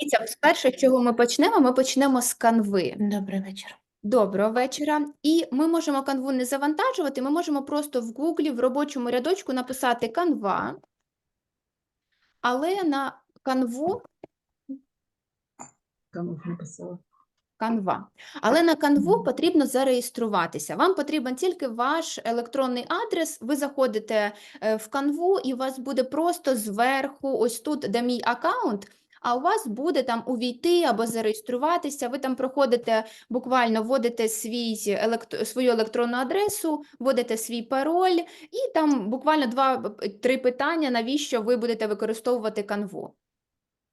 Дивіться, перше, з чого ми почнемо, ми почнемо з канви. Добрий вечір. Доброго вечора. І ми можемо канву не завантажувати, ми можемо просто в Гуглі в робочому рядочку написати канва, але на канву Кому написала? Канва. Але на канву потрібно зареєструватися. Вам потрібен тільки ваш електронний адрес. Ви заходите е, в канву, і у вас буде просто зверху, ось тут, де мій аккаунт. А у вас буде там увійти або зареєструватися. Ви там проходите, буквально вводите свій елект... свою електронну адресу, вводите свій пароль, і там буквально два-три питання, навіщо ви будете використовувати канву.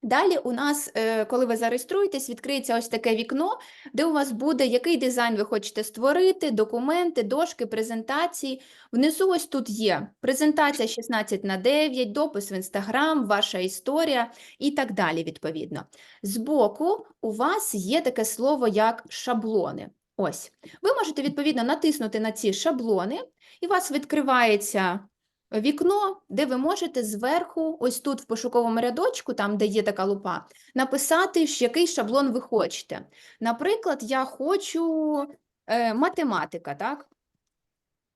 Далі у нас, е, коли ви зареєструєтесь, відкриється ось таке вікно, де у вас буде, який дизайн ви хочете створити, документи, дошки, презентації. Внизу ось тут є презентація 16 на 9, допис в Інстаграм, ваша історія і так далі, відповідно. Збоку у вас є таке слово як шаблони. Ось. Ви можете, відповідно, натиснути на ці шаблони, і у вас відкривається вікно, де ви можете зверху, ось тут в пошуковому рядочку, там, де є така лупа, написати, який шаблон ви хочете. Наприклад, я хочу е, математика, так?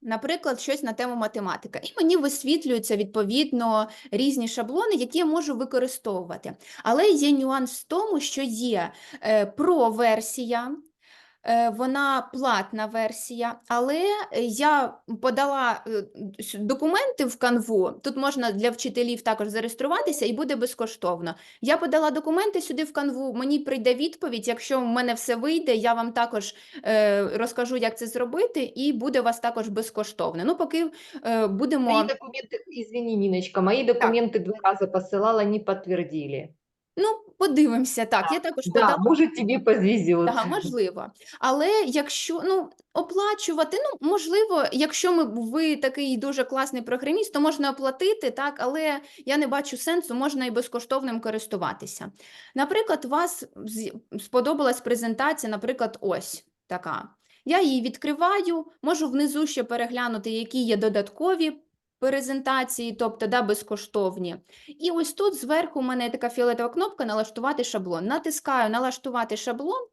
Наприклад, щось на тему математика. І мені висвітлюються відповідно різні шаблони, які я можу використовувати. Але є нюанс в тому, що є е, про-версія, Е, Вона платна версія, але я подала е, с- документи в канву. Тут можна для вчителів також зареєструватися і буде безкоштовно. Я подала документи сюди в канву, мені прийде відповідь. Якщо в мене все вийде, я вам також е, розкажу, як це зробити, і буде у вас також безкоштовно. Ну, поки е, будемо. Мои документы, извини, Ниночка, мои документы два раза посылала, не подтвердили. Ну, подивимося. Так, я також Да, подала. может тебе повезет. Так, можливо. Але якщо ну, оплачувати, ну, можливо, якщо ми, ви такий дуже класний програміст, то можна оплатити, так, але я не бачу сенсу, можна і безкоштовним користуватися. Наприклад, вас сподобалась презентація, наприклад, ось така. Я її відкриваю, можу внизу ще переглянути, які є додаткові презентації, тобто да, безкоштовні. І ось тут зверху у мене така фіолетова кнопка Налаштувати шаблон. Натискаю Налаштувати шаблон,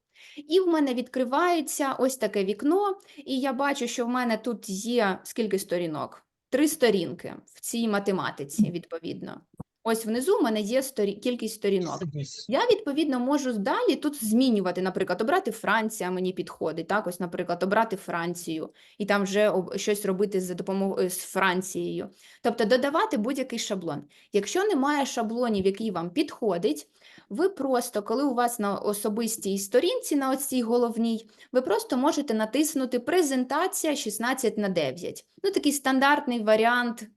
і в мене відкривається ось таке вікно, і я бачу, що в мене тут є скільки сторінок? Три сторінки в цій математиці, відповідно. Ось внизу в мене є сторі... кількість сторінок. Я, відповідно, можу далі тут змінювати, наприклад, обрати Франція мені підходить, так, ось, наприклад, обрати Францію і там вже щось робити за допомогою з Францією. Тобто додавати будь-який шаблон. Якщо немає шаблонів, який вам підходить, ви просто, коли у вас на особистій сторінці, на оцій головній, ви просто можете натиснути презентація 16 на 9. Ну, такий стандартний варіант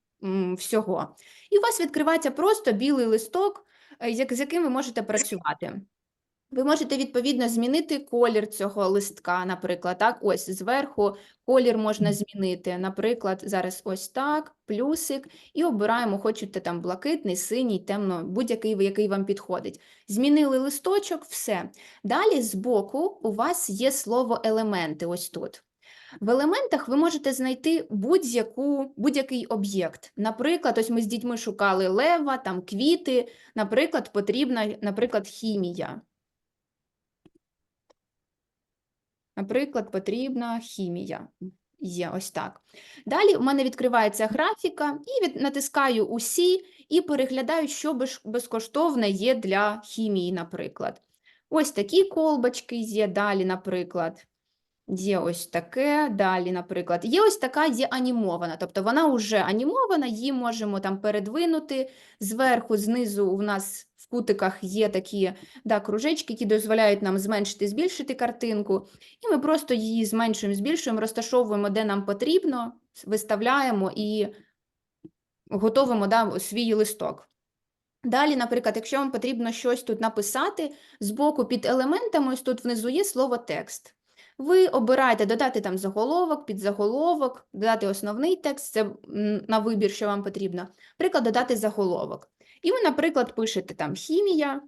всього. І у вас відкривається просто білий листок, е, з яким ви можете працювати. Ви можете відповідно змінити колір цього листка, наприклад, так, ось зверху колір можна змінити, наприклад, зараз ось так, плюсик, і обираємо, хочете там блакитний, синій, темно, будь-який, який вам підходить. Змінили листочок, все. Далі збоку у вас є слово елементи, ось тут. В елементах ви можете знайти будь-яку, будь-який об'єкт. Наприклад, ось ми з дітьми шукали лева, там квіти, наприклад, потрібна, наприклад, хімія. Наприклад, потрібна хімія. Є ось так. Далі у мене відкривається графіка, і від, натискаю усі і переглядаю, що безкоштовне є для хімії, наприклад. Ось такі колбочки є далі, наприклад. Є ось таке, далі, наприклад. Є ось така, є анімована, тобто вона вже анімована, її можемо там передвинути. Зверху, знизу у нас в кутиках є такі да, кружечки, які дозволяють нам зменшити, збільшити картинку. І ми просто її зменшуємо, збільшуємо, розташовуємо, де нам потрібно, виставляємо і готовимо да, свій листок. Далі, наприклад, якщо вам потрібно щось тут написати, збоку під елементами, ось тут внизу є слово текст. Ви обираєте додати там заголовок, підзаголовок, додати основний текст, це на вибір, що вам потрібно. Наприклад, додати заголовок. І ви, наприклад, пишете там хімія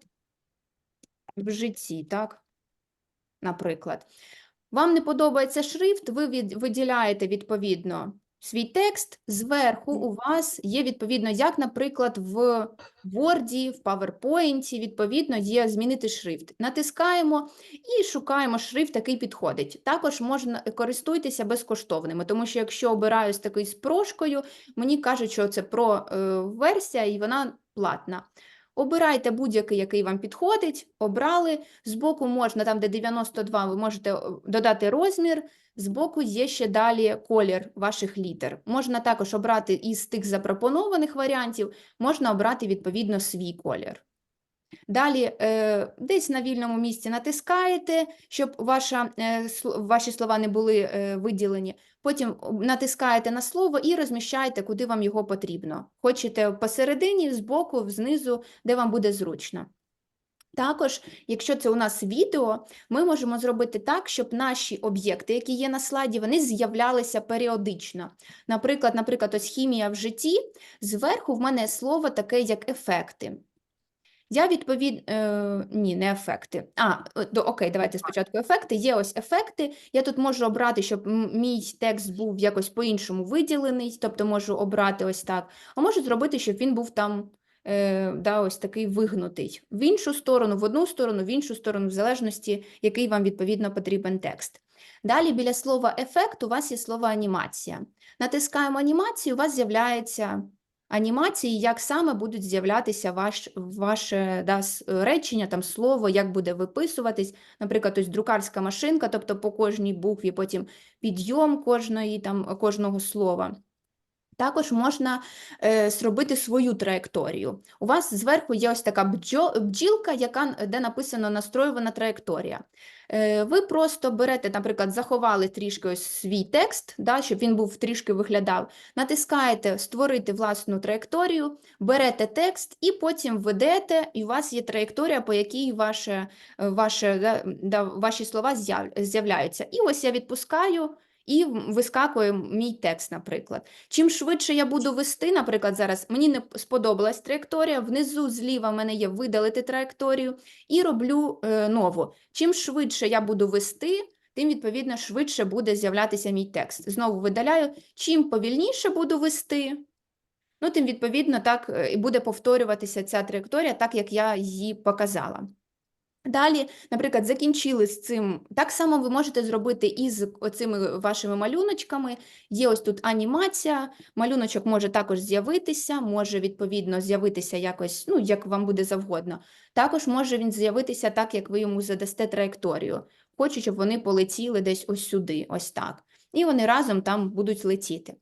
в житті, так? Наприклад. Вам не подобається шрифт, ви виділяєте відповідно свій текст, зверху у вас є відповідно, як, наприклад, в Word, в PowerPoint, відповідно, є змінити шрифт. Натискаємо і шукаємо шрифт, який підходить. Також можна користуйтеся безкоштовними, тому що якщо обираю з такою з прошкою, мені кажуть, що це про е, версія і вона платна. Обирайте будь-який, який вам підходить, обрали. Збоку можна, там, де 92, ви можете е, додати розмір, збоку є ще далі колір ваших літер. Можна також обрати із тих запропонованих варіантів, можна обрати відповідно свій колір. Далі е, десь на вільному місці натискаєте, щоб ваша, е, ваші слова не були е, виділені. Потім натискаєте на слово і розміщаєте, куди вам його потрібно. Хочете посередині, збоку, знизу, де вам буде зручно. Також, якщо це у нас відео, ми можемо зробити так, щоб наші об'єкти, які є на слайді, вони з'являлися періодично. Наприклад, наприклад, ось хімія в житті, зверху в мене слово таке, як ефекти. Я відповід... Е, ні, не ефекти. А, е, до, окей, давайте спочатку ефекти. Є ось ефекти. Я тут можу обрати, щоб мій текст був якось по-іншому виділений, тобто можу обрати ось так. А можу зробити, щоб він був там е, да, ось такий вигнутий. В іншу сторону, в одну сторону, в іншу сторону, в залежності, який вам відповідно потрібен текст. Далі біля слова ефект у вас є слово анімація. Натискаємо анімацію, у вас з'являється анімації, як саме будуть з'являтися ваш, ваше да, речення, там слово, як буде виписуватись. Наприклад, ось друкарська машинка, тобто по кожній букві, потім підйом кожної, там, кожного слова. Також можна е, зробити свою траєкторію. У вас зверху є ось така бджілка, яка, де написано настроювана траєкторія. Е, ви просто берете, наприклад, заховали трішки ось свій текст, да, щоб він був трішки виглядав, натискаєте «Створити власну траєкторію», берете текст і потім ведете, і у вас є траєкторія, по якій ваше, е, ваше, да, ваші слова з'являються. І ось я відпускаю, і вискакує мій текст, наприклад. Чим швидше я буду вести, наприклад, зараз мені не сподобалась траєкторія, внизу зліва в мене є видалити траєкторію і роблю е, нову. Чим швидше я буду вести, тим, відповідно, швидше буде з'являтися мій текст. Знову видаляю. Чим повільніше буду вести, ну, тим, відповідно, так е, і буде повторюватися ця траєкторія, так як я її показала. Далі, наприклад, закінчили з цим. Так само ви можете зробити і з оцими вашими малюночками. Є ось тут анімація, малюночок може також з'явитися, може відповідно з'явитися якось, ну, як вам буде завгодно. Також може він з'явитися так, як ви йому задасте траєкторію. Хочу, щоб вони полетіли десь ось сюди, ось так. І вони разом там будуть летіти.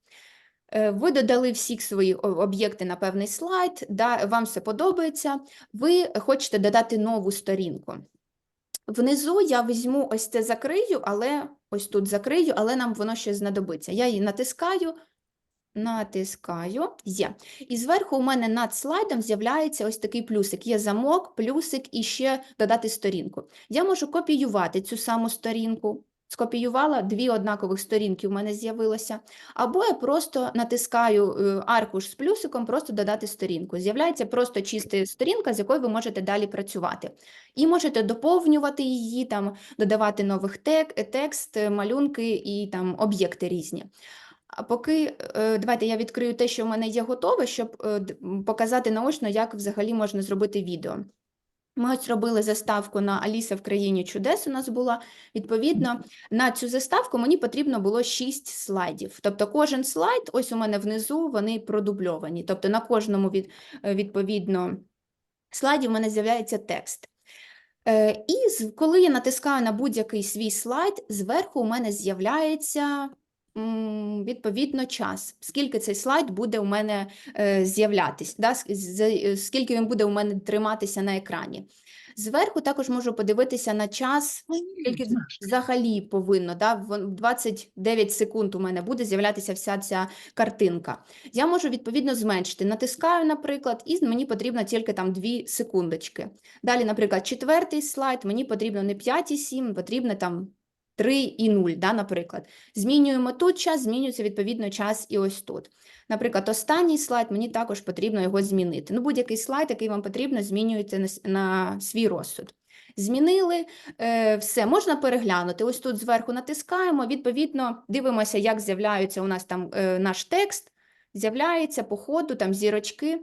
Е, Ви додали всі свої об'єкти на певний слайд, да, вам все подобається. Ви хочете додати нову сторінку. Внизу я візьму ось це закрию, але ось тут закрию, але нам воно ще знадобиться. Я її натискаю, натискаю, є. І зверху у мене над слайдом з'являється ось такий плюсик. Є замок, плюсик і ще додати сторінку. Я можу копіювати цю саму сторінку. Скопіювала дві однакових сторінки у мене з'явилося. Або я просто натискаю е, аркуш з плюсиком, просто додати сторінку. З'являється просто чиста сторінка, з якою ви можете далі працювати. І можете доповнювати її, там, додавати нових тек, текст, е, малюнки і там об'єкти різні. А поки е, давайте я відкрию те, що в мене є готове, щоб показати наочно, як взагалі можна зробити відео. Ми ось робили заставку на Аліса в країні чудес. У нас була відповідно на цю заставку мені потрібно було 6 слайдів. Тобто кожен слайд, ось у мене внизу, вони продубльовані. Тобто на кожному від, е, відповідно слайді в мене з'являється текст. Е, І коли я натискаю на будь-який свій слайд, зверху у мене з'являється відповідно час, скільки цей слайд буде у мене е, з'являтись, да, е, скільки він буде у мене триматися на екрані. Зверху також можу подивитися на час, скільки взагалі повинно, да, вон- 29 секунд у мене буде з'являтися вся ця картинка. Я можу відповідно зменшити. Натискаю, наприклад, і мені потрібно тільки там 2 секундочки. Далі, наприклад, четвертий слайд, мені потрібно не 5 і 7, потрібно там 3 і 0, да, наприклад. Змінюємо тут час, змінюється відповідно час і ось тут. Наприклад, останній слайд, мені також потрібно його змінити. Ну, будь-який слайд, який вам потрібно, змінюєте на, на свій розсуд. Змінили, е, все, можна переглянути. Ось тут зверху натискаємо, відповідно, дивимося, як з'являється у нас там е, наш текст, з'являється по ходу, там зірочки.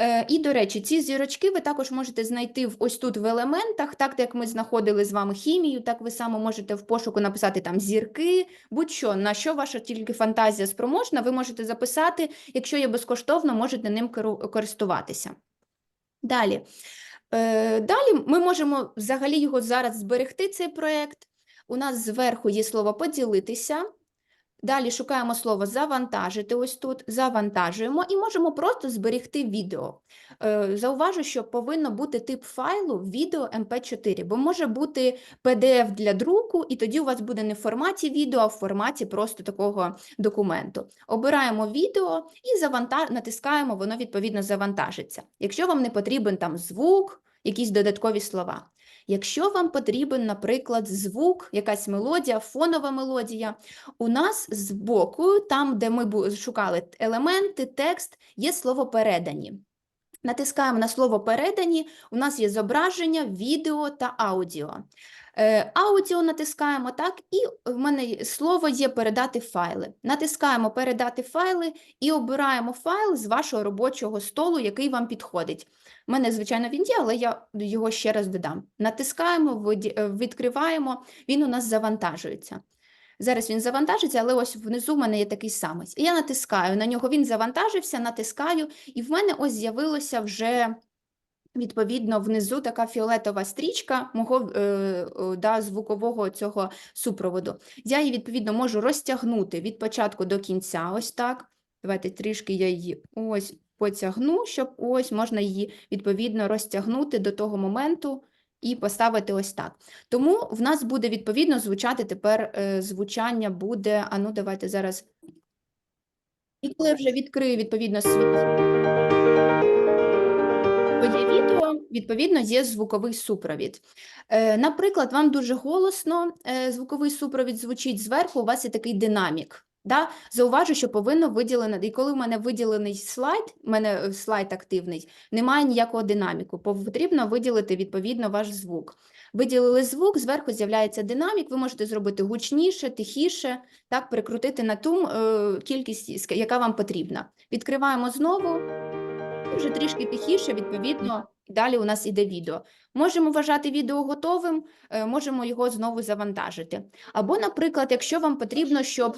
Е, І, до речі, ці зірочки ви також можете знайти ось тут в елементах, так як ми знаходили з вами хімію, так ви само можете в пошуку написати там зірки, будь-що, на що ваша тільки фантазія спроможна, ви можете записати, якщо є безкоштовно, можете ним користуватися. Далі. Е, Далі ми можемо взагалі його зараз зберегти, цей проєкт. У нас зверху є слово поділитися. Далі шукаємо слово завантажити ось тут, завантажуємо і можемо просто зберегти відео. Е, Зауважу, що повинно бути тип файлу відео MP4, бо може бути PDF для друку, і тоді у вас буде не в форматі відео, а в форматі просто такого документу. Обираємо відео і завантаж... натискаємо, воно відповідно завантажиться. Якщо вам не потрібен там звук, якісь додаткові слова. Якщо вам потрібен, наприклад, звук, якась мелодія, фонова мелодія, у нас збоку, там, де ми шукали елементи, текст, є слово передані. Натискаємо на слово передані, у нас є зображення, відео та аудіо. Е, аудіо натискаємо так, і в мене слово є передати файли. Натискаємо передати файли і обираємо файл з вашого робочого столу, який вам підходить. У мене, звичайно, він є, але я його ще раз додам. Натискаємо, е, відкриваємо, він у нас завантажується. Зараз він завантажиться, але ось внизу в мене є такий самий. Я натискаю на нього, він завантажився, натискаю, і в мене ось з'явилося вже відповідно внизу така фіолетова стрічка мого е, е, да, звукового цього супроводу. Я її відповідно можу розтягнути від початку до кінця, ось так. Давайте трішки я її ось потягну, щоб ось можна її відповідно розтягнути до того моменту і поставити ось так. Тому в нас буде відповідно звучати тепер е, звучання буде. А ну давайте зараз. І коли вже відкрию відповідно свій відповідно, є звуковий супровід. Е, наприклад, вам дуже голосно е, звуковий супровід звучить зверху, у вас є такий динамік. Да? Зауважу, що повинно виділено, і коли в мене виділений слайд, в мене е, слайд активний, немає ніякого динаміку, потрібно виділити відповідно ваш звук. Виділили звук, зверху з'являється динамік, ви можете зробити гучніше, тихіше, так, прикрутити на ту кількість, яка вам потрібна. Відкриваємо знову, вже трішки тихіше, відповідно, далі у нас іде відео. Можемо вважати відео готовим, е, можемо його знову завантажити. Або, наприклад, якщо вам потрібно, щоб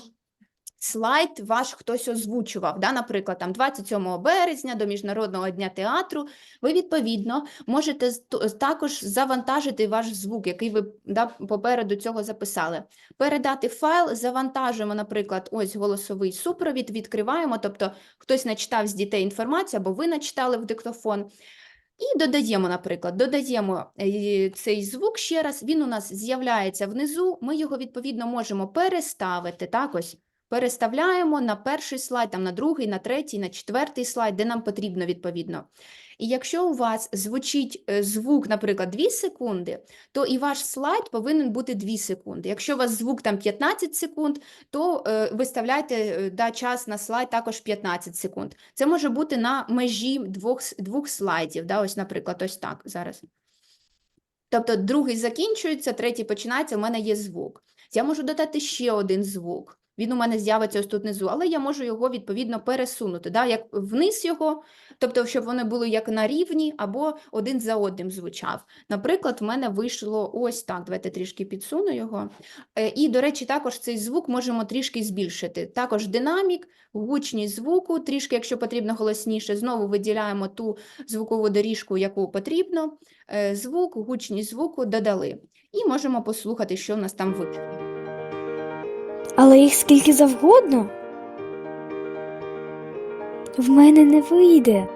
слайд ваш хтось озвучував, да, наприклад, там 27 березня до Міжнародного дня театру, ви відповідно можете також завантажити ваш звук, який ви да, попереду цього записали. Передати файл, завантажуємо, наприклад, ось голосовий супровід, відкриваємо, тобто хтось начитав з дітей інформацію, або ви начитали в диктофон. І додаємо, наприклад, додаємо е, цей звук ще раз, він у нас з'являється внизу, ми його відповідно можемо переставити, так ось, переставляємо на перший слайд, там, на другий, на третій, на четвертий слайд, де нам потрібно відповідно. І якщо у вас звучить е, звук, наприклад, 2 секунди, то і ваш слайд повинен бути 2 секунди. Якщо у вас звук там 15 секунд, то е, виставляйте е, да, час на слайд також 15 секунд. Це може бути на межі двох, двох слайдів, да, ось, наприклад, ось так зараз. Тобто другий закінчується, третій починається, у мене є звук. Я можу додати ще один звук. Він у мене з'явиться ось тут внизу, але я можу його відповідно пересунути, да, як вниз його, тобто, щоб вони були як на рівні або один за одним звучав. Наприклад, в мене вийшло ось так. Давайте трішки підсуну його. Е, І, до речі, також цей звук можемо трішки збільшити. Також динамік, гучність звуку, трішки, якщо потрібно голосніше, знову виділяємо ту звукову доріжку, яку потрібно. Е, Звук, гучність звуку додали. І можемо послухати, що в нас там вийшло. Але їх скільки завгодно. В мене не вийде,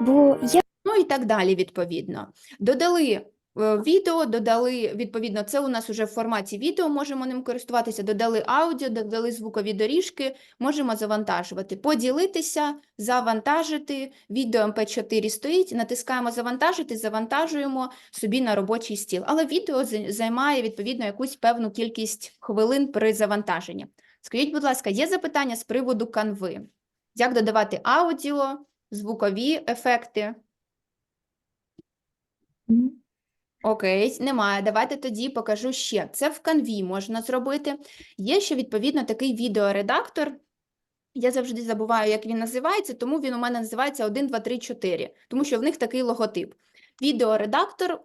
бо я Ну і так далі, відповідно. Додали відео, додали, відповідно, це у нас уже в форматі відео, можемо ним користуватися, додали аудіо, додали звукові доріжки, можемо завантажувати, поділитися, завантажити, відео MP4 стоїть, натискаємо завантажити, завантажуємо собі на робочий стіл. Але відео займає, відповідно, якусь певну кількість хвилин при завантаженні. Скажіть, будь ласка, є запитання з приводу канви? Як додавати аудіо, звукові ефекти? Окей, немає. Давайте тоді покажу ще. Це в Canvі можна зробити. Є ще, відповідно, такий відеоредактор. Я завжди забуваю, як він називається, тому він у мене називається 1, 2, 3, 4, тому що в них такий логотип. Відеоредактор,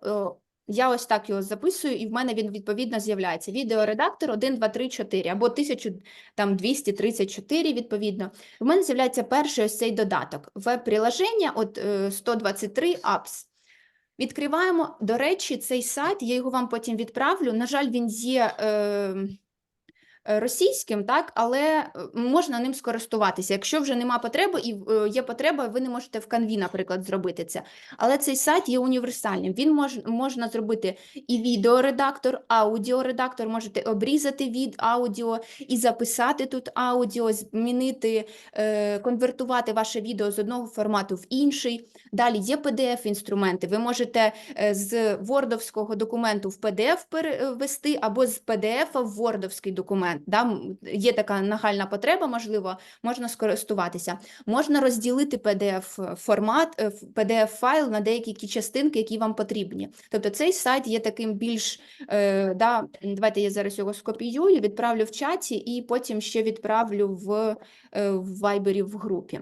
я ось так його записую, і в мене він відповідно з'являється. Відеоредактор 1, 2, 3, 4, або 1234, відповідно. В мене з'являється перший ось цей додаток. Веб-приложення, от е, 123 apps. Відкриваємо. До речі, цей сайт, я його вам потім відправлю. На жаль, він є е, російським, так, але е, можна ним скористуватися. Якщо вже нема потреби і е, є потреба, ви не можете в Canvі, наприклад, зробити це. Але цей сайт є універсальним. Він мож, можна зробити і відеоредактор, аудіоредактор, можете обрізати від аудіо і записати тут аудіо, змінити, е, конвертувати ваше відео з одного формату в інший. Далі є PDF-інструменти. Ви можете е, з вордовського документу в PDF перевести або з PDF в вордовський документ. Да? Є така нагальна потреба, можливо, можна скористуватися. Можна розділити PDF-формат, PDF-файл на деякі кі частинки, які вам потрібні. Тобто цей сайт є таким більш, е, да, давайте я зараз його скопіюю, відправлю в чаті і потім ще відправлю в, е, в Viber в групі.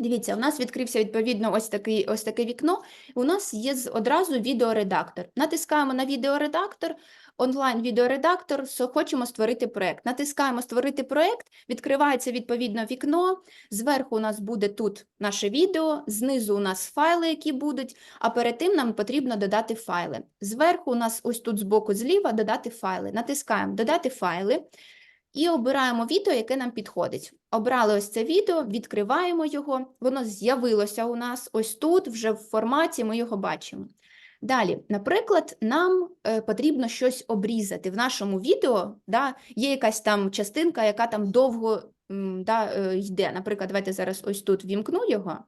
Дивіться, у нас відкрився відповідно ось такий, ось таке вікно. У нас є одразу відеоредактор. Натискаємо на відеоредактор, онлайн-відеоредактор, хочемо створити проект. Натискаємо Створити проект, відкривається відповідно вікно. Зверху у нас буде тут наше відео, знизу у нас файли, які будуть, а перед тим нам потрібно додати файли. Зверху у нас ось тут збоку зліва додати файли. Натискаємо Додати файли. І обираємо відео, яке нам підходить. Обрали ось це відео, відкриваємо його, воно з'явилося у нас ось тут, вже в форматі ми його бачимо. Далі, наприклад, нам е, потрібно щось обрізати. В нашому відео да, є якась там частинка, яка там довго да, е, йде. Наприклад, давайте зараз ось тут вімкну його.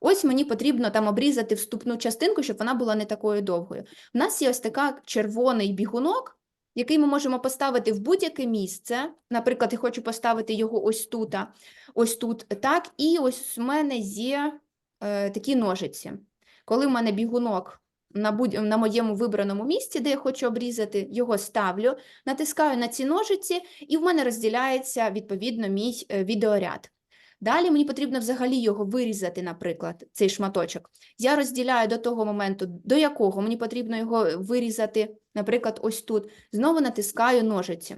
Ось мені потрібно там обрізати вступну частинку, щоб вона була не такою довгою. У нас є ось така червоний бігунок, який ми можемо поставити в будь-яке місце. Наприклад, я хочу поставити його ось тут, ось тут, так, і ось у мене є е, такі ножиці. Коли в мене бігунок на, будь, на моєму вибраному місці, де я хочу обрізати, його ставлю, натискаю на ці ножиці, і в мене розділяється відповідно мій е, відеоряд. Далі мені потрібно взагалі його вирізати, наприклад, цей шматочок. Я розділяю до того моменту, до якого мені потрібно його вирізати, наприклад, ось тут. Знову натискаю ножиці.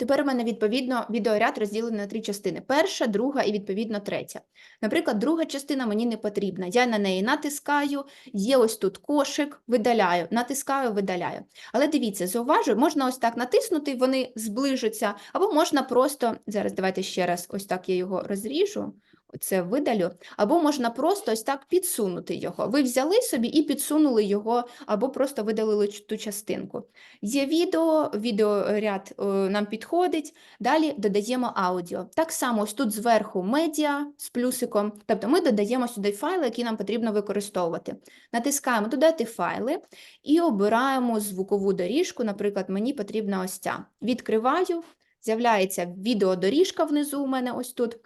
Тепер у мене, відповідно, відеоряд розділений на три частини. Перша, друга і, відповідно, третя. Наприклад, друга частина мені не потрібна. Я на неї натискаю, є ось тут кошик, видаляю, натискаю, видаляю. Але дивіться, зауважую, можна ось так натиснути, вони зближаться, або можна просто, зараз давайте ще раз, ось так я його розріжу, це видалю, або можна просто ось так підсунути його. Ви взяли собі і підсунули його, або просто видалили ту частинку. Є відео, відеоряд е, нам підходить, далі додаємо аудіо. Так само ось тут зверху медіа з плюсиком, тобто ми додаємо сюди файли, які нам потрібно використовувати. Натискаємо додати файли і обираємо звукову доріжку, наприклад, мені потрібна ось ця. Відкриваю, з'являється відеодоріжка внизу у мене ось тут.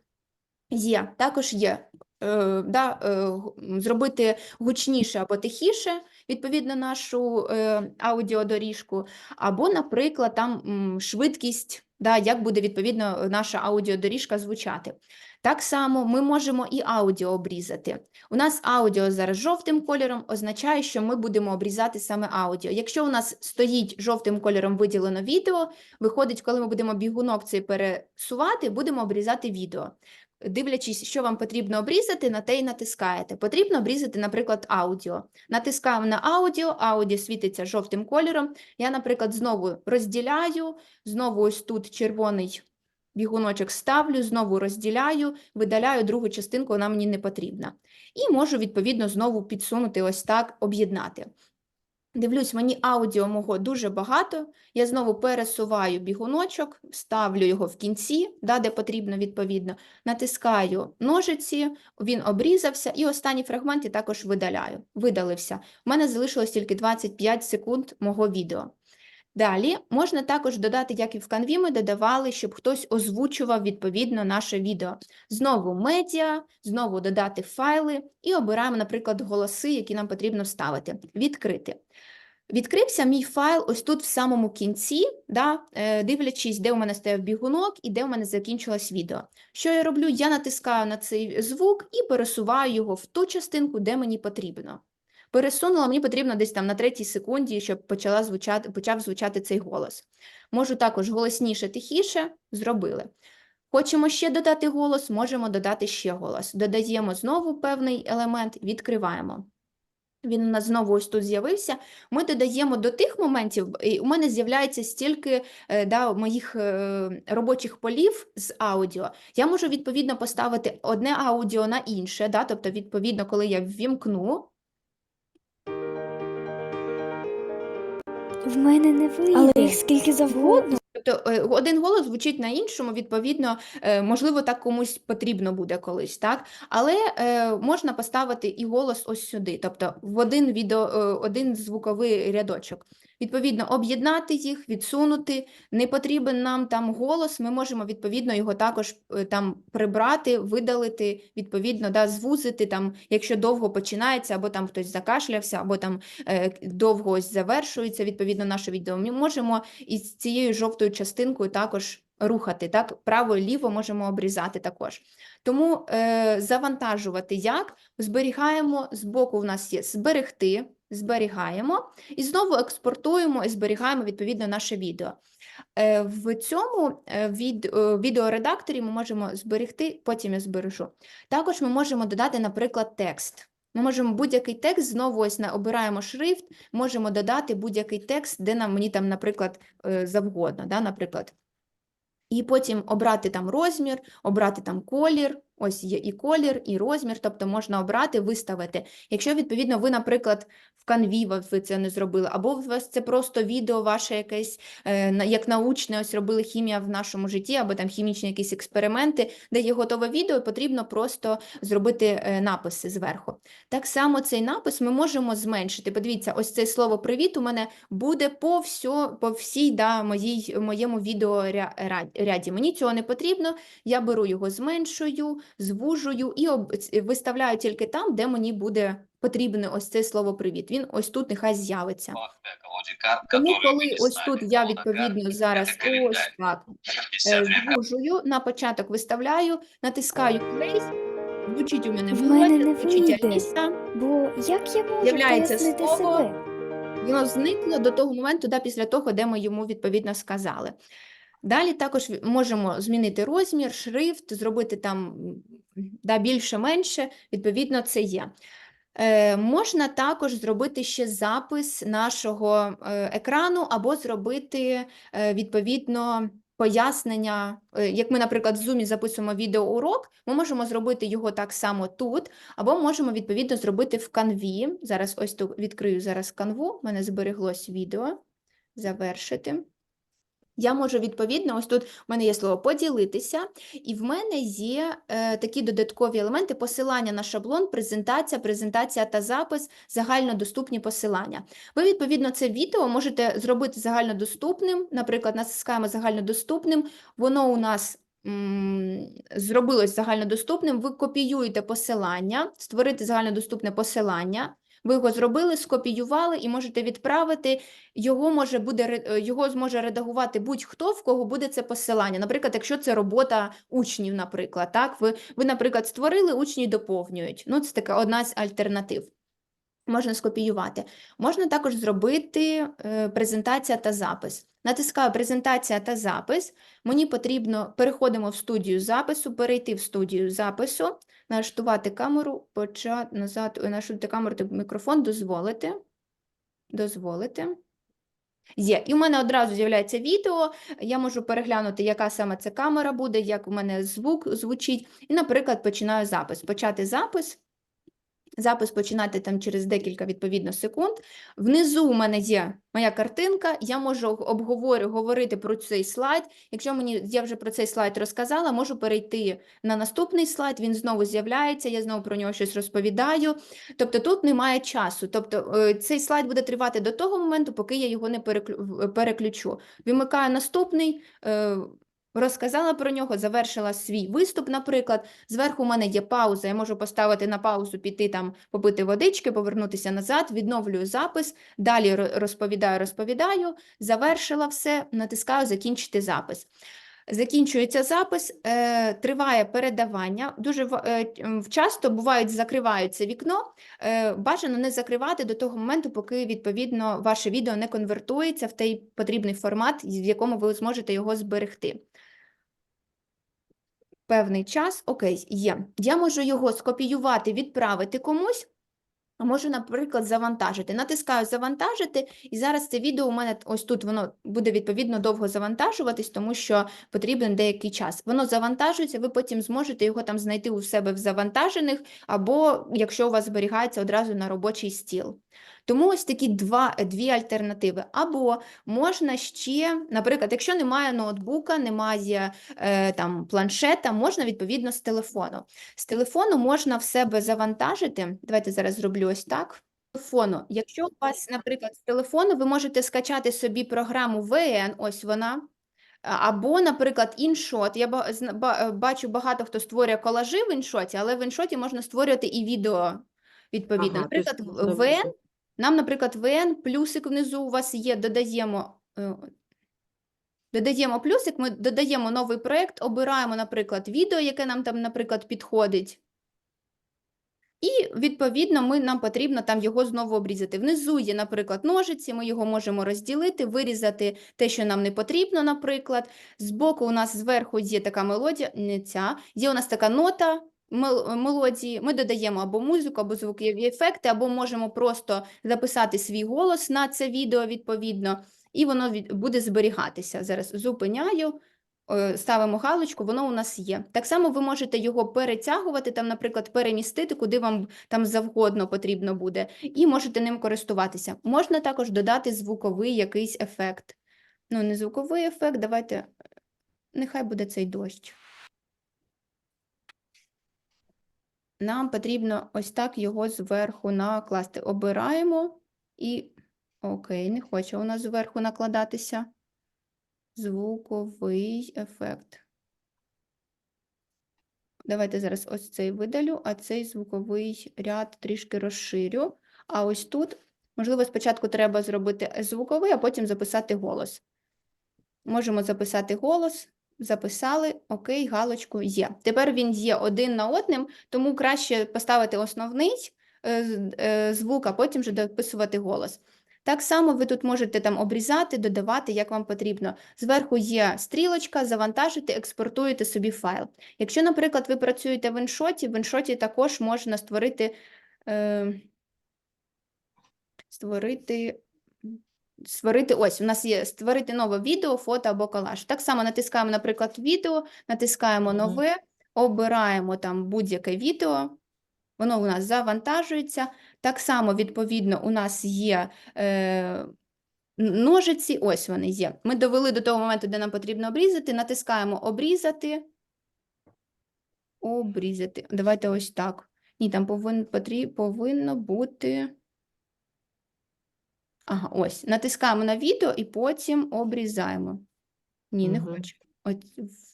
Є, також є. Е, да, е, зробити гучніше або тихіше, відповідно, нашу е, аудіодоріжку, або, наприклад, там швидкість, да, як буде відповідно наша аудіодоріжка звучати. Так само ми можемо і аудіо обрізати. У нас аудіо зараз жовтим кольором означає, що ми будемо обрізати саме аудіо. Якщо у нас стоїть жовтим кольором виділено відео, виходить, коли ми будемо бігунок цей пересувати, будемо обрізати відео. Дивлячись, що вам потрібно обрізати, на те й натискаєте. Потрібно обрізати, наприклад, аудіо. Натискаємо на аудіо, аудіо світиться жовтим кольором. Я, наприклад, знову розділяю, знову ось тут червоний бігуночок ставлю, знову розділяю, видаляю другу частинку, вона мені не потрібна. І можу, відповідно, знову підсунути ось так, об'єднати. Дивлюсь, мені аудіо мого дуже багато. Я знову пересуваю бігуночок, ставлю його в кінці, да, де потрібно відповідно. Натискаю ножиці, він обрізався, і останній фрагмент я також видаляю. Видалився. У мене залишилось тільки 25 секунд мого відео. Далі можна також додати, як і в Canvі ми додавали, щоб хтось озвучував відповідно наше відео. Знову медіа, знову додати файли і обираємо, наприклад, голоси, які нам потрібно вставити. Відкрити. Відкрився мій файл ось тут в самому кінці, да, е, дивлячись, де у мене стояв бігунок і де у мене закінчилось відео. Що я роблю? Я натискаю на цей звук і пересуваю його в ту частинку, де мені потрібно. Пересунула, мені потрібно десь там на третій секунді, щоб почала звучати, почав звучати цей голос. Можу також голосніше, тихіше, зробили. Хочемо ще додати голос, можемо додати ще голос. Додаємо знову певний елемент, відкриваємо. Він у нас знову ось тут з'явився. Ми додаємо до тих моментів, і у мене з'являється стільки е, да, моїх е, робочих полів з аудіо. Я можу відповідно поставити одне аудіо на інше, да, тобто, відповідно, коли я ввімкну, В мене не вийде. Але їх скільки завгодно. Тобто е, один голос звучить на іншому, відповідно, е, можливо, так комусь потрібно буде колись, так? Але е, можна поставити і голос ось сюди, тобто в один відео, один звуковий рядочок. Відповідно, об'єднати їх, відсунути. Не потрібен нам там голос, ми можемо відповідно його також е, там прибрати, видалити, відповідно, да, звузити там, якщо довго починається, або там хтось закашлявся, або там е, довго ось завершується відповідно наше відео. Ми можемо із цією жовтою частинкою також рухати, так? Право і ліво можемо обрізати також. Тому е, завантажувати як? Зберігаємо, збоку в нас є зберегти, зберігаємо, і знову експортуємо і зберігаємо відповідно наше відео. Е, в цьому е, від, е, відеоредакторі ми можемо зберегти, потім я збережу. Також ми можемо додати, наприклад, текст. Ми можемо будь-який текст, знову ось на, обираємо шрифт, можемо додати будь-який текст, де нам мені там, наприклад, завгодно, да, наприклад. І потім обрати там розмір, обрати там колір, ось є і колір, і розмір, тобто можна обрати, виставити. Якщо, відповідно, ви, наприклад, в Canvі ви- ви це не зробили, або у вас це просто відео ваше якесь, е, як научне, ось робили хімія в нашому житті, або там хімічні якісь експерименти, де є готове відео, потрібно просто зробити е, написи зверху. Так само цей напис ми можемо зменшити. Подивіться, ось це слово привіт у мене буде по, всьо, по всій да, моїй, моєму відеоряді. Мені цього не потрібно, я беру його, зменшую, звужую і об, виставляю тільки там, де мені буде потрібне ось це слово привіт. Він ось тут нехай з'явиться. Тому коли ось тут я відповідно зараз ось так е, 52 звужую, на початок виставляю, натискаю play, звучить у мене В мене не звучить. Аліса. Бо як я можу З'являється пояснити слово. себе? Воно зникло до того моменту, да, після того, де ми йому відповідно сказали. Далі також можемо змінити розмір, шрифт, зробити там да, більше-менше, відповідно, це є. Е, можна також зробити ще запис нашого е, екрану або зробити е, відповідно пояснення. Е, як ми, наприклад, в Zoom записуємо відеоурок, ми можемо зробити його так само тут, або можемо відповідно зробити в канві. Зараз ось тут відкрию зараз канву, в мене збереглось відео. Завершити. Я можу відповідно, ось тут в мене є слово поділитися, і в мене є е, такі додаткові елементи: посилання на шаблон, презентація, презентація та запис, загальнодоступні посилання. Ви, відповідно, це відео можете зробити загальнодоступним. Наприклад, натискаємо загальнодоступним, воно у нас м, зробилось загальнодоступним. Ви копіюєте посилання, створити загальнодоступне посилання. Ви його зробили, скопіювали і можете відправити. Його може буде е, його зможе редагувати будь-хто, в кого буде це посилання. Наприклад, якщо це робота учнів, наприклад, так ви, ви, наприклад, створили, учні доповнюють. Ну, це така одна з альтернатив. Можна скопіювати. Можна також зробити е, презентація та запис. Натискаю презентація та запис. Мені потрібно переходимо в студію запису, перейти в студію запису, налаштувати камеру, почати назад, налаштувати камеру та мікрофон, дозволити. Дозволити. Є. І в мене одразу з'являється відео. Я можу переглянути, яка саме це камера буде, як у мене звук звучить. І, наприклад, починаю запис. Почати запис. Запис починати там через декілька відповідно секунд. Внизу у мене є моя картинка. Я можу обговорю, говорити про цей слайд. Якщо мені я вже про цей слайд розказала, можу перейти на наступний слайд. Він знову з'являється. Я знову про нього щось розповідаю. Тобто тут немає часу. Тобто е, цей слайд буде тривати до того моменту, поки я його не переключу. Вимикаю наступний. Розказала про нього, завершила свій виступ, наприклад. Зверху у мене є пауза, я можу поставити на паузу, піти там, попити водички, повернутися назад, відновлюю запис, далі розповідаю, розповідаю, завершила все, натискаю закінчити запис. Закінчується запис, е, триває передавання. Дуже е, часто бувають закриваються вікно. Е, бажано не закривати до того моменту, поки відповідно ваше відео не конвертується в той потрібний формат, в якому ви зможете його зберегти. Певний час, окей, є. Я можу його скопіювати, відправити комусь. А можу, наприклад, завантажити. Натискаю завантажити, і зараз це відео у мене ось тут воно буде відповідно довго завантажуватись, тому що потрібен деякий час. Воно завантажується, ви потім зможете його там знайти у себе в завантажених, або якщо у вас зберігається одразу на робочий стіл. Тому ось такі два, дві альтернативи. Або можна ще, наприклад, якщо немає ноутбука, немає е, там планшета, можна відповідно з телефону. З телефону можна в себе завантажити. Давайте зараз зроблю ось так. Телефону. Якщо у вас, наприклад, з телефону, ви можете скачати собі програму VN, ось вона. Або, наприклад, іншот. Я е, бачу багато хто створює колажі в іншоті, але в іншоті можна створювати і відео відповідно. Ага, наприклад, можно в- в- VN, нам, наприклад, VN, плюсик внизу у вас є, додаємо. е, Додаємо плюсик, ми додаємо новий проєкт, обираємо, наприклад, відео, яке нам там, наприклад, підходить. І, відповідно, ми, нам потрібно там його знову обрізати. Внизу є, наприклад, ножиці, ми його можемо розділити, вирізати те, що нам не потрібно, наприклад. Збоку у нас зверху є така мелодія, не ця, є у нас така нота мелодії. Ми додаємо або музику, або звукові ефекти, або можемо просто записати свій голос на це відео, відповідно, і воно буде зберігатися. Зараз зупиняю. е, Ставимо галочку, воно у нас є. Так само ви можете його перетягувати, там, наприклад, перемістити, куди вам там завгодно потрібно буде, і можете ним користуватися. Можна також додати звуковий якийсь ефект. Ну, не звуковий ефект, давайте, е, нехай буде цей дощ. Нам потрібно ось так його зверху накласти. Обираємо і окей, не хоче у нас зверху накладатися. Звуковий ефект. Давайте зараз ось цей видалю, а цей звуковий ряд трішки розширю. А ось тут, можливо, спочатку треба зробити звуковий, а потім записати голос. Можемо записати голос, записали, окей, галочку є. Тепер він є один на одним, тому краще поставити основний е, е, звук, а потім вже дописувати голос. Так само ви тут можете там обрізати, додавати, як вам потрібно. Зверху є стрілочка, завантажити, експортуєте собі файл. Якщо, наприклад, ви працюєте в іншоті, в іншоті також можна створити, е, створити, створити, ось, у нас є створити нове відео, фото або колаж. Так само натискаємо, наприклад, відео, натискаємо нове, обираємо там будь-яке відео, воно у нас завантажується. Так само, відповідно, у нас є е, ножиці, ось вони є. Ми довели до того моменту, де нам потрібно обрізати, натискаємо обрізати, обрізати. Давайте ось так. Ні, там повин, потрі, повинно бути. Ага, ось. Натискаємо на відео і потім обрізаємо. Ні, не Мгм. хочу. Ось,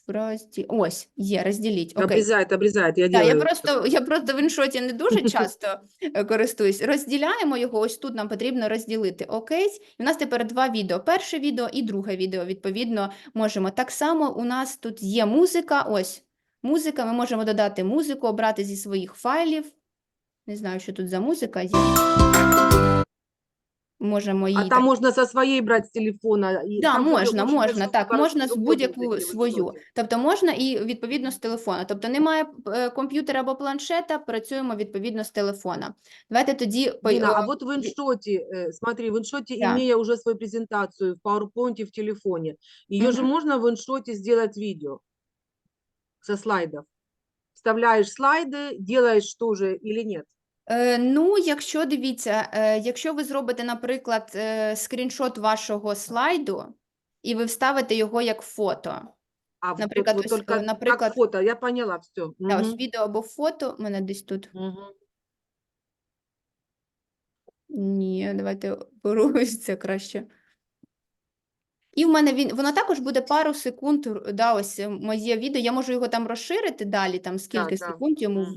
в розді... ось, є, розділіть. Окей. Обрезает, обрезает. Я Так, я делаю. просто, я просто в іншоті не дуже часто е, користуюсь. Розділяємо його, ось тут нам потрібно розділити. Окей. І у нас тепер два відео. Перше відео і друге відео, відповідно, можемо. Так само у нас тут є музика, ось, музика, ми можемо додати музику, обрати зі своїх файлів. Не знаю, що тут за музика є. Можемо її А так там можно со своей брать с телефона. и Да, там можна, можна, так, можна з будь-яку свою. Тобто можна і відповідно з телефона. Тобто немає е, комп'ютера або планшета, працюємо відповідно з телефона. Давайте тоді по- а е, вот в иншоте, э, смотри, в иншоте, Да. имея уже свою презентацию в PowerPoint в телефоне, ее же Мгм. можно в иншоте сделать видео со слайдов? Вставляешь слайды, делаешь тоже или нет? Е, Ну, якщо дивіться, е, якщо ви зробите, наприклад, е, скріншот вашого слайду, і ви вставите його як фото. А вот то есть, только э, например, фото, я поняла, все. Та, ось відео або фото, у мене десь тут. Ні, давайте беру це краще. І в мене він, воно також буде пару секунд, р- да, ось е, моє відео, я можу його там розширити далі, там скільки да. секунд йому.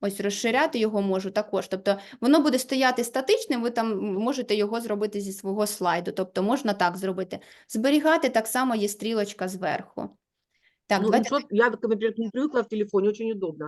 Ось розширяти його можу також. Тобто воно буде стояти статичним, ви там можете його зробити зі свого слайду. Тобто можна так зробити. Зберігати так само є стрілочка зверху. Так, Ну, давайте я, наприклад, не привыкла в телефоне, очень удобно.